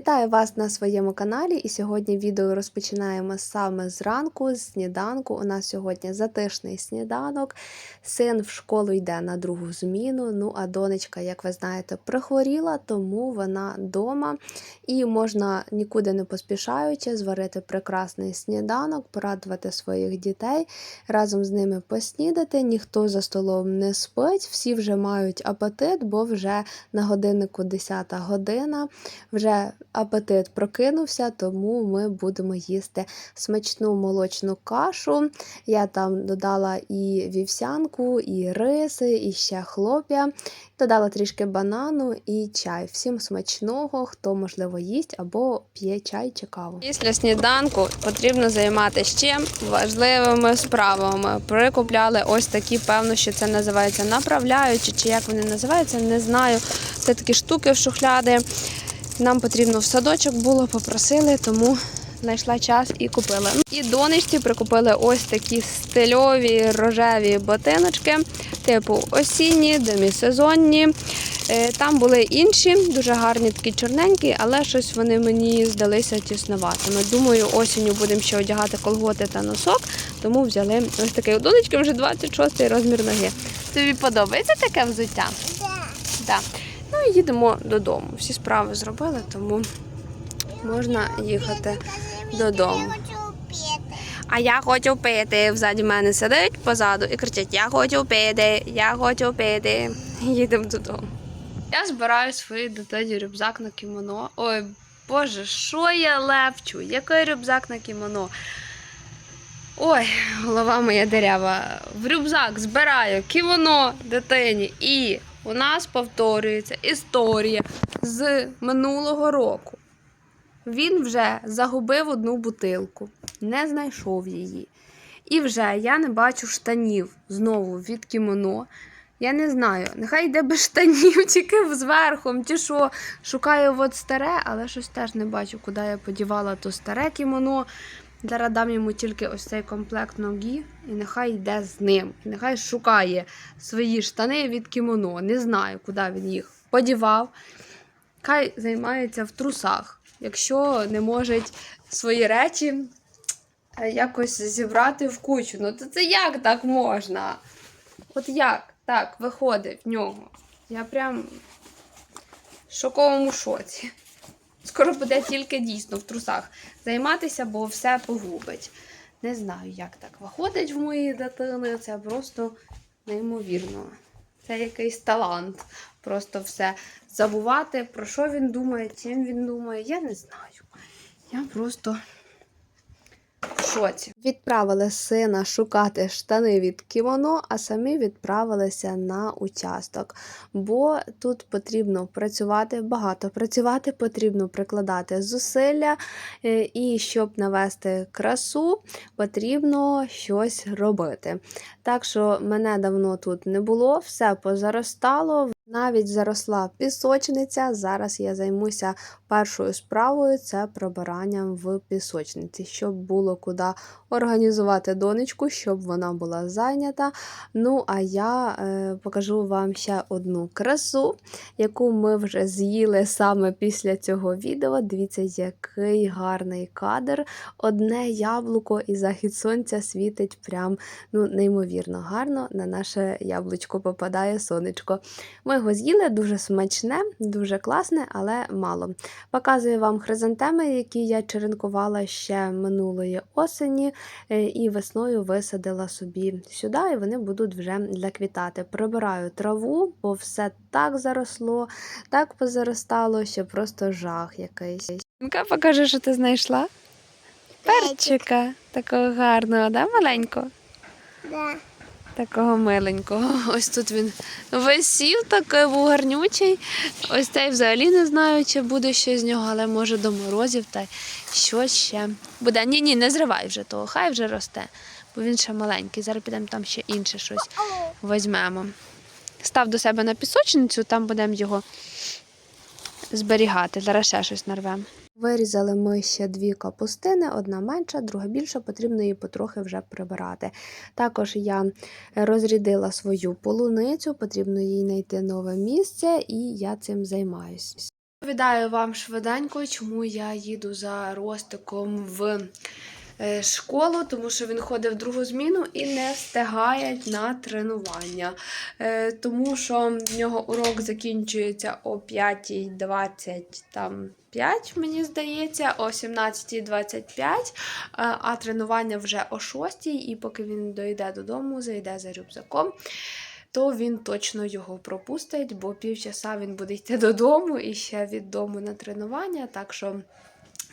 Вітаю вас на своєму каналі. І сьогодні відео розпочинаємо саме зранку, з сніданку. У нас сьогодні затишний сніданок. Син в школу йде на другу зміну. Ну а донечка, як ви знаєте, прихворіла, тому вона вдома. І можна нікуди не поспішаючи зварити прекрасний сніданок, порадувати своїх дітей, разом з ними поснідати. Ніхто за столом не спить, всі вже мають апетит, бо вже на годиннику 10 година. Вже апетит прокинувся, тому ми будемо їсти смачну молочну кашу. Я там додала і вівсянку, і риси, і ще хлоп'я. Додала трішки банану і чай. Всім смачного, хто можливо їсть або п'є чай чи каву. Після сніданку потрібно займатися чим важливими справами. Прикупляли ось такі, певно, що це називається направляючі, чи як вони називаються, не знаю. Це такі штуки в шухляди. Нам потрібно в садочок було, попросили, тому знайшла час і купила. І донечці прикупили ось такі стильові рожеві ботиночки, типу осінні, демісезонні. Е, Там були інші, дуже гарні, такі чорненькі, але щось вони мені здалися тіснуватими. Думаю, осінню будемо ще одягати колготи та носок, тому взяли ось такий. У донечки вже 26 розмір ноги. Тобі подобається таке взуття? Да. Ну і їдемо додому. Всі справи зробили, тому можна їхати додому. А я хочу пити. Взаді мене сидить позаду і кричить: Я хочу пити, я хочу пити. Їдемо додому. Я збираю свій дитині рюкзак на кімоно. Ой, Боже, що я лепчу? Який рюкзак на кімоно? Ой, голова моя дерева. В рюкзак збираю кімоно дитині. І у нас повторюється історія з минулого року. Він вже загубив одну бутилку, не знайшов її. І вже я не бачу штанів знову від кімоно. Я не знаю, нехай йде без штанів, тільки зверху, чи що. Шукаю от старе, але щось теж не бачу, куди я подівала то старе кімоно. Зараз дам йому тільки ось цей комплект ноги, і нехай йде з ним. І нехай шукає свої штани від кімоно. Не знаю, куди він їх подівав. Хай займається в трусах, якщо не може свої речі е, якось зібрати в кучу. Ну то це як так можна? От як так виходить в нього? Я прям в шоковому шоці. Скоро буде тільки дійсно в трусах займатися, бо все погубить. Не знаю, як так виходить в моїй дитини. Це просто неймовірно. Це якийсь талант. Просто все забувати, про що він думає, чим він думає. Я не знаю. Я просто шоці. Відправили сина шукати штани від кімоно, а самі відправилися на участок. Бо тут потрібно працювати багато. Працювати потрібно прикладати зусилля, е, і щоб навести красу, потрібно щось робити. Так що мене давно тут не було, все позаростало. Навіть заросла пісочниця. Зараз я займуся першою справою це прибиранням в пісочниці, щоб було куди організувати донечку, щоб вона була зайнята. Ну, а я е, покажу вам ще одну красу, яку ми вже з'їли саме після цього відео. Дивіться, який гарний кадр. Одне яблуко і захід сонця світить прям ну, неймовірно гарно. На наше яблучко попадає сонечко. Ми його з'їли дуже смачне, дуже класне, але мало. Показую вам хризантеми, які я черенкувала ще минулої осені, е, і весною висадила собі сюди, і вони будуть вже заквітати. Прибираю траву, бо все так заросло, так позаростало, що просто жах якийсь. Покажи, що ти знайшла. Перчика такого гарного, да, маленького? Да. Такого миленького. Ось тут він висів, такий був гарнючий. Ось цей взагалі не знаю, чи буде щось з нього, але може до морозів та що ще буде. Ні, ні, не зривай вже того, хай вже росте, бо він ще маленький. Зараз підемо там ще інше щось візьмемо. Став до себе на пісочницю, там будемо його зберігати. Зараз ще щось нарвемо. Вирізали ми ще дві капустини, одна менша, друга більша, потрібно її потрохи вже прибирати. Також я розрядила свою полуницю, потрібно їй знайти нове місце, і я цим займаюся. Відповідаю вам швиденько, чому я їду за Ростиком в е, школу, тому що він ходить в другу зміну і не встигає на тренування. Е, Тому що в нього урок закінчується о 5.20 там 5, мені здається, о 17.25, е, а тренування вже о 6, і поки він дойде додому, зайде за рюкзаком то він точно його пропустить, бо півчаса він буде йти додому і ще від дому на тренування. Так що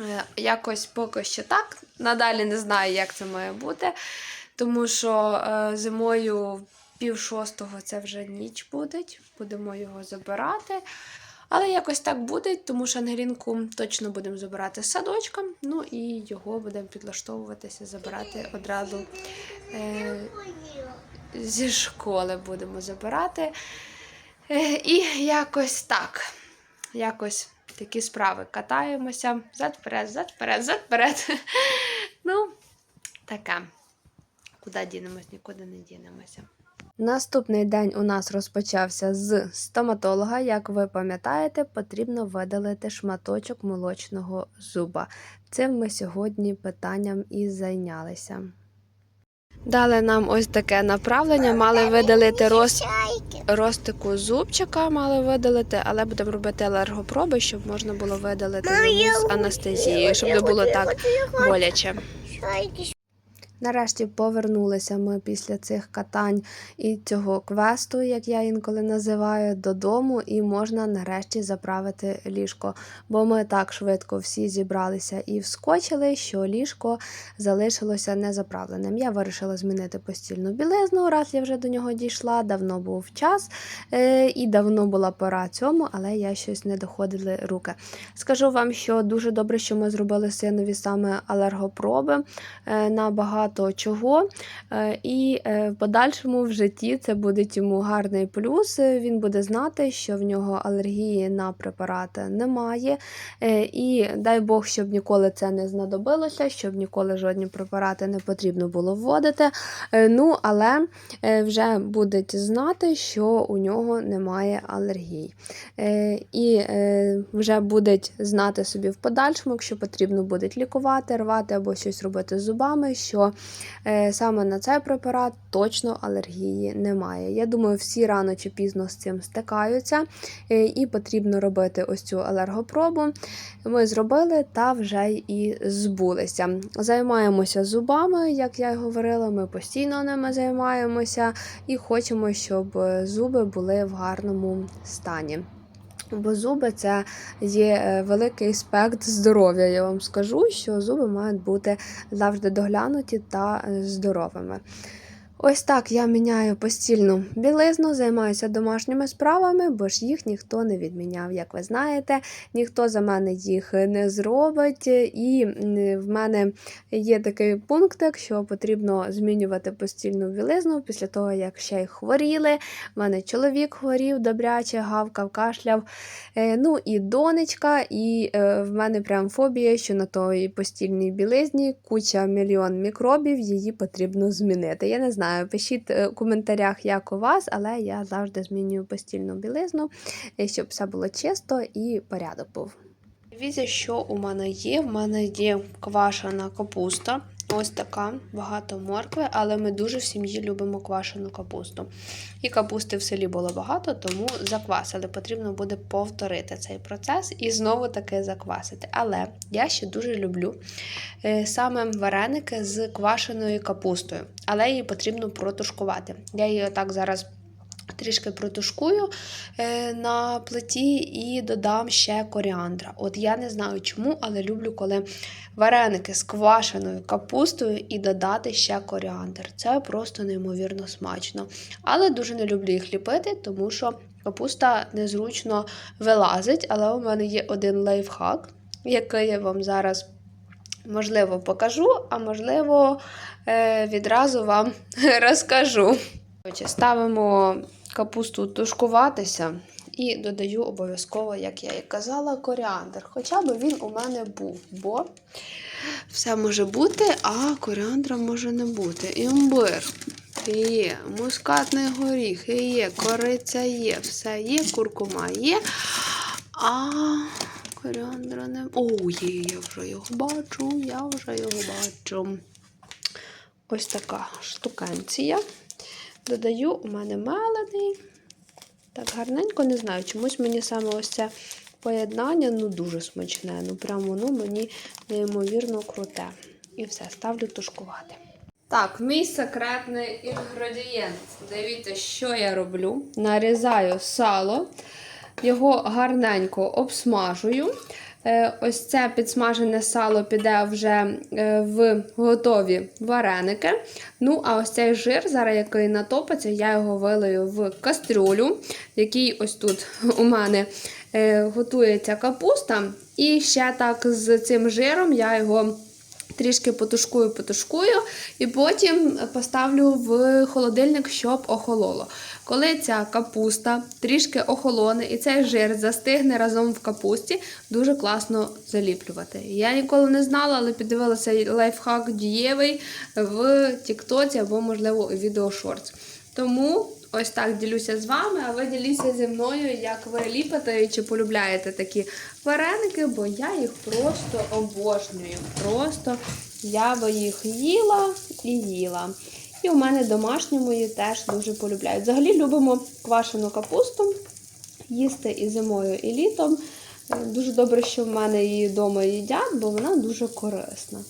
е, якось поки що так. Надалі не знаю, як це має бути, тому що е, зимою пів шостого це вже ніч буде, будемо його забирати. Але якось так буде, тому що Ангелінку точно будемо забирати з садочка, ну і його будемо підлаштовуватися, забирати одразу е, зі школи будемо забирати. Е, І якось так. Якось такі справи катаємося. Зад вперед, зад вперед, зад вперед. Ну, таке. Куди дінемось, нікуди не дінемося. Наступний день у нас розпочався з стоматолога. Як ви пам'ятаєте, потрібно видалити шматочок молочного зуба. Цим ми сьогодні питанням і зайнялися. Дали нам ось таке направлення, мали видалити роз... ростику зубчика, мали видалити, але будемо робити алергопроби, щоб можна було видалити з анестезією, щоб не було так боляче. Нарешті повернулися ми після цих катань і цього квесту, як я інколи називаю, додому, і можна нарешті заправити ліжко. Бо ми так швидко всі зібралися і вскочили, що ліжко залишилося незаправленим. Я вирішила змінити постільну білизну, раз я вже до нього дійшла. Давно був час е, і давно була пора цьому, але я щось не доходили руки. Скажу вам, що дуже добре, що ми зробили синові саме алергопроби е, на багато чого. Е, І е, в подальшому в житті це буде йому гарний плюс. Він буде знати, що в нього алергії на препарати немає. Е, І дай Бог, щоб ніколи це не знадобилося, щоб ніколи жодні препарати не потрібно було вводити. Ну, але вже буде знати, що у нього немає алергій. І вже буде знати собі в подальшому, якщо потрібно буде лікувати, рвати або щось робити з зубами, що саме на цей препарат точно алергії немає. Я думаю, всі рано чи пізно з цим стикаються, е, і потрібно робити ось цю алергопробу. Ми зробили та вже і збулися. Займаємося зубами, як я й говорила, ми постійно ними займаємося і хочемо, щоб е, зуби були в гарному стані. Бо зуби це є е, великий аспект здоров'я. Я вам скажу, що зуби мають бути завжди доглянуті та е, здоровими. Ось так я міняю постільну білизну, займаюся домашніми справами, бо ж їх ніхто не відміняв. Як ви знаєте, ніхто за мене їх не зробить. І в мене є такий пунктик, що потрібно змінювати постільну білизну після того, як ще й хворіли. В мене чоловік хворів добряче, гавкав, кашляв. Е, Ну і донечка, і е, в мене прям фобія, що на той постільній білизні куча мільйон мікробів, її потрібно змінити. Я не знаю, пишіть е, у коментарях, як у вас, але я завжди змінюю постільну білизну, е, щоб все було чисто і порядок був. Дивіться, що у мене є. В мене є квашена капуста. Ось така, багато моркви, але ми дуже в сім'ї любимо квашену капусту. І капусти в селі було багато, тому заквасили. Потрібно буде повторити цей процес і знову таки заквасити. Але я ще дуже люблю е, саме вареники з квашеною капустою, але її потрібно протушкувати. Я її отак зараз. Трішки протушкую е, на плиті і додам ще коріандра. От я не знаю чому, але люблю, коли вареники з квашеною капустою і додати ще коріандр. Це просто неймовірно смачно. Але дуже не люблю їх ліпити, тому що капуста незручно вилазить. Але у мене є один лайфхак, який я вам зараз. Можливо, покажу, а можливо, е, відразу вам розкажу. Ставимо капусту тушкуватися і додаю обов'язково, як я і казала, коріандр. Хоча б він у мене був, бо все може бути, а коріандра може не бути. Імбир є, мускатний горіх є, кориця є, все є, куркума є. А коріандра не. О, є, я вже його бачу, я вже його бачу. Ось така штукенція. Додаю, у мене мелений. Так, гарненько не знаю. Чомусь мені саме ось це поєднання ну дуже смачне. Ну прямо воно мені неймовірно круте. І все, ставлю тушкувати. Так, мій секретний інгредієнт. Дивіться, що я роблю. Нарізаю сало, його гарненько обсмажую. Е, Ось це підсмажене сало піде вже е, в готові вареники. Ну, а ось цей жир, зараз який натопиться, я його вилию в кастрюлю, в якій ось тут у мене е, готується капуста. І ще так з цим жиром я його трішки потушкую, потушкую, і потім поставлю в холодильник, щоб охололо. Коли ця капуста трішки охолоне і цей жир застигне разом в капусті, дуже класно заліплювати. Я ніколи не знала, але піддивилася лайфхак дієвий в Тіктоці або, можливо, у відео Шортс. Тому ось так ділюся з вами, а ви діліться зі мною, як ви ліпите чи полюбляєте такі вареники, бо я їх просто обожнюю. Просто я би їх їла і їла. І у мене домашні мої теж дуже полюбляють. Взагалі любимо квашену капусту їсти і зимою, і літом. Дуже добре, що в мене її вдома їдять, бо вона дуже корисна.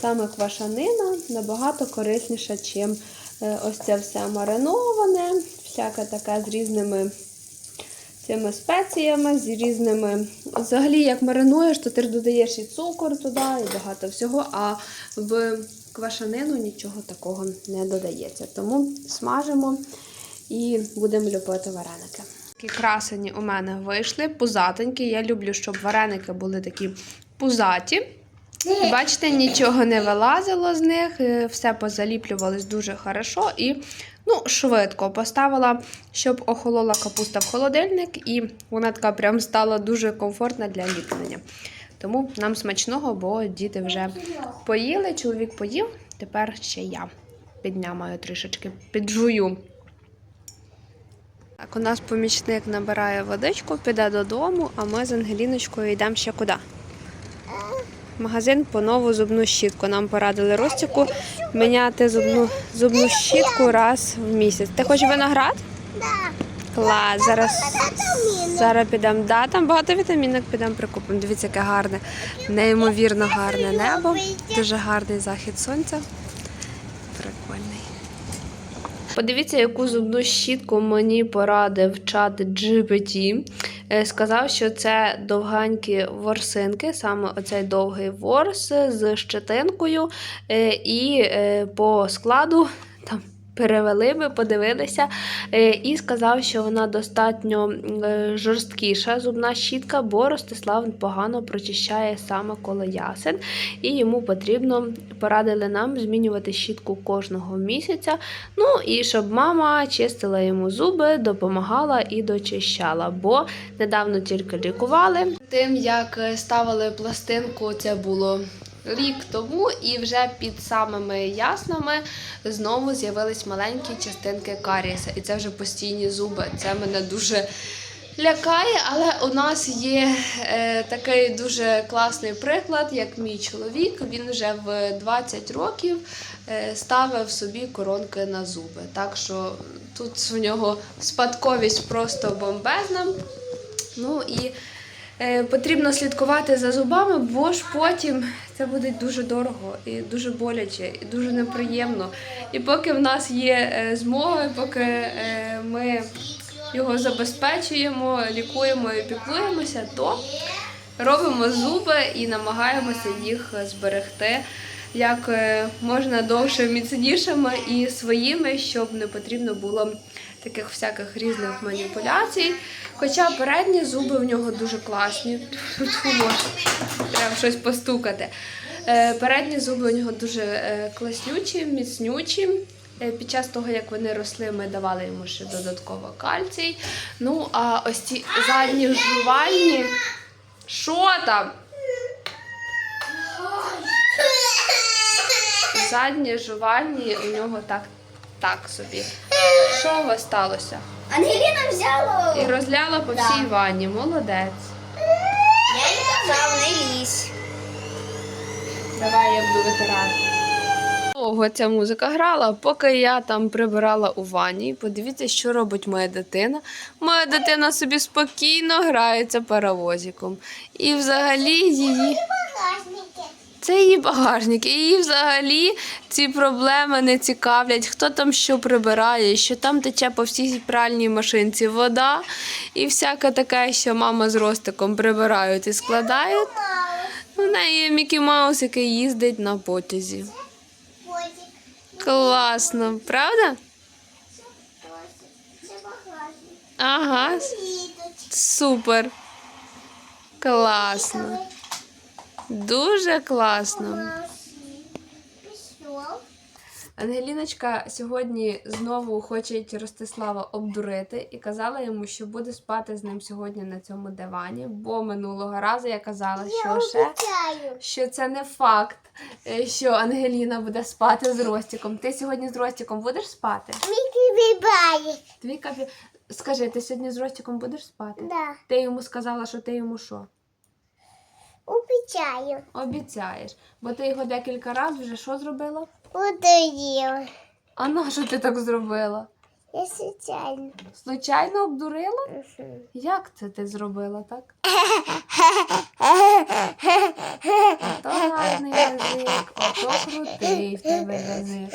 Саме квашанина набагато корисніша, ніж ось це все мариноване, всяке таке з різними цими спеціями, з різними. Взагалі, як маринуєш, то ти додаєш і цукор туди, і багато всього, а в квашанину нічого такого не додається. Тому смажимо і будемо ліпити вареники. Такі красені у мене вийшли, пузатенькі. Я люблю, щоб вареники були такі пузаті. Бачите, нічого не вилазило з них, е, все позаліплювалось дуже хорошо і ну, швидко поставила, щоб охолола капуста в холодильник, і вона така прям стала дуже комфортна для ліплення. Тому нам смачного, бо діти вже поїли, чоловік поїв, тепер ще я піднямаю трішечки, піджую. Так, у нас помічник набирає водичку, піде додому, а ми з Ангеліночкою йдемо ще куди? Магазин по нову зубну щітку. Нам порадили Ростіку міняти зубну, зубну щітку раз в місяць. Ти хочеш виноград? Да. Клас, зараз, зараз підемо. Да, там багато вітамінок підемо прикупимо. Дивіться, яке гарне, неймовірно гарне небо. Дуже гарний захід сонця. Прикольний. Подивіться, яку зубну щітку мені порадив чат GPT. Е, Сказав, що це довганькі ворсинки, саме оцей довгий ворс з щетинкою. Е, І е, по складу там перевели ми, подивилися, е, і сказав, що вона достатньо е, жорсткіша зубна щітка, бо Ростислав погано прочищає саме коло ясен, і йому потрібно порадили нам змінювати щітку кожного місяця. Ну і щоб мама чистила йому зуби, допомагала і дочищала, бо недавно тільки лікували. Тим як е, ставили пластинку, це було. Рік тому, і вже під самими яснами знову з'явились маленькі частинки карієса. І це вже постійні зуби. Це мене дуже лякає, але у нас є е, такий дуже класний приклад, як мій чоловік. Він вже в 20 років е, ставив собі коронки на зуби. Так що тут у нього спадковість просто бомбезна. Ну і Потрібно слідкувати за зубами, бо ж потім це буде дуже дорого і дуже боляче, і дуже неприємно. І поки в нас є е, змога, поки е, ми його забезпечуємо, лікуємо і піклуємося, то робимо зуби і намагаємося їх зберегти як е, можна довше міцнішими і своїми, щоб не потрібно було таких всяких різних маніпуляцій. Хоча передні зуби в нього дуже класні. Треба щось постукати. Е, Передні зуби у нього дуже е, класнючі, міцнючі. Е, Під час того, як вони росли, ми давали йому ще додатково кальцій. Ну, а ось ці задні жувальні. Що там? Задні жувальні у нього так, так собі. Що у вас сталося? Ангеліна взяла. І розляла по Да. всій ванні. Молодець. сказав, не лізь. Давай я буду витирати. Довго ця музика грала, поки я там прибирала у ванні. Подивіться, що робить моя дитина. Моя дитина собі спокійно грається паровозиком. І взагалі її. Це її багажник. І її взагалі ці проблеми не цікавлять, хто там що прибирає, що там тече по всій пральній машинці вода і всяке таке, що мама з ростиком прибирають і складають. У неї є Мікі Маус, який їздить на потязі. Класно, правда? Ага, супер. Класно. Дуже класно. Ангеліночка сьогодні знову хоче Ростислава обдурити і казала йому, що буде спати з ним сьогодні на цьому дивані, бо минулого разу я казала, що ще що це не факт, е, що Ангеліна буде спати з Ростіком. Ти сьогодні з Ростіком будеш спати? Твій капі... Скажи, ти сьогодні з Ростіком будеш спати? Да, Ти йому сказала, що ти йому що? Обіцяю. Обіцяєш. Бо ти його декілька разів вже що зробила? Удоїв. А на що ти так зробила? Я звичайно. Случайно обдурила? Як це ти зробила так? Ото гарний язик, ото крутий в тебе язик.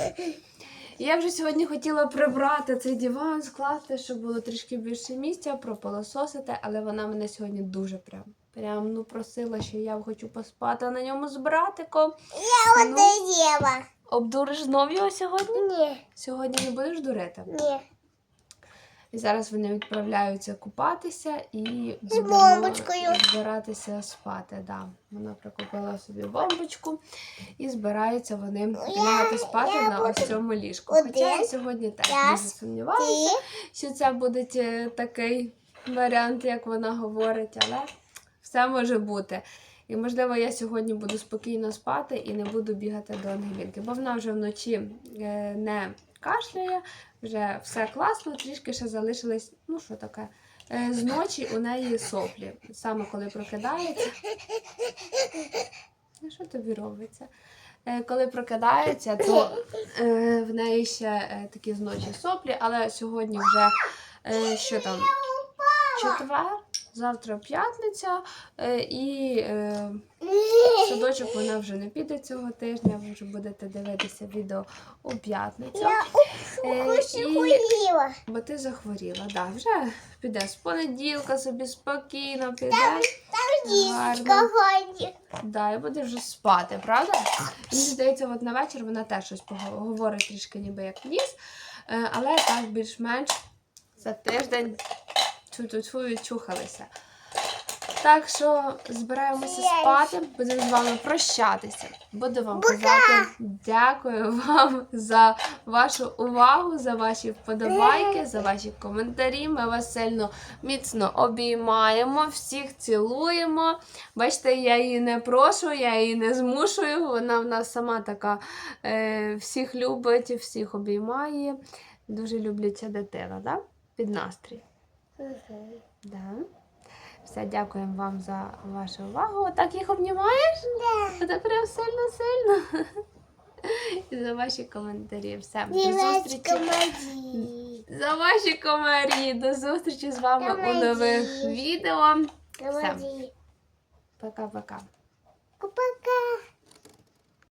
Я вже сьогодні хотіла прибрати цей диван, скласти, щоб було трішки більше місця, прополососити, але вона мене сьогодні дуже прям. Прям ну просила, що я хочу поспати на ньому з братиком. Я Ну. удоїла. Обдуриш знов його сьогодні? Ні, Сьогодні не будеш дурити. ні. І зараз вони відправляються купатися і збиратися спати. Да. Вона прикупила собі бомбочку і збираються вони лягати спати я на ось цьому ліжку. один, Хоча я сьогодні теж дуже сумніваюся, що це буде е, такий варіант, як вона говорить, але все може бути. І можливо, я сьогодні буду спокійно спати і не буду бігати до Ангелінки, бо вона вже вночі е, не кашляє, вже все класно, трішки ще залишились, ну що таке, е, з ночі у неї соплі. Саме коли прокидається. Ну, що тобі робиться? Е, Коли прокидається, то в неї ще такі з ночі соплі, але сьогодні вже що там? Четвер, завтра п'ятниця, е, і е, в садочок вона вже не піде цього тижня, ви вже будете дивитися відео у п'ятницю. Я Е, і- хворіла. Бо ти захворіла, да, вже піде з понеділка собі спокійно піде. Гарно. Да, і буде вже спати, правда? Мені здається, от на вечір вона теж щось говорить трішки ніби як ніс. Але так більш-менш за тиждень тьфу-тьфу відчухалися. Так що збираємося спати, будемо з вами прощатися. Буду вам казати дякую вам за вашу увагу, за ваші вподобайки, за ваші коментарі. Ми вас сильно міцно обіймаємо, всіх цілуємо. Бачите, я її не прошу, я її не змушую. Вона в нас сама така е, всіх любить, всіх обіймає. Дуже люблю ця дитина, да? під настрій. Да. Все, дякуємо вам за вашу увагу. Так їх обнімаєш? Да. Це прям сильно-сильно. І за ваші коментарі. Все, до зустрічі. За ваші комарі. До зустрічі з вами у нових Комарі. відео. Маді. Пока-пока.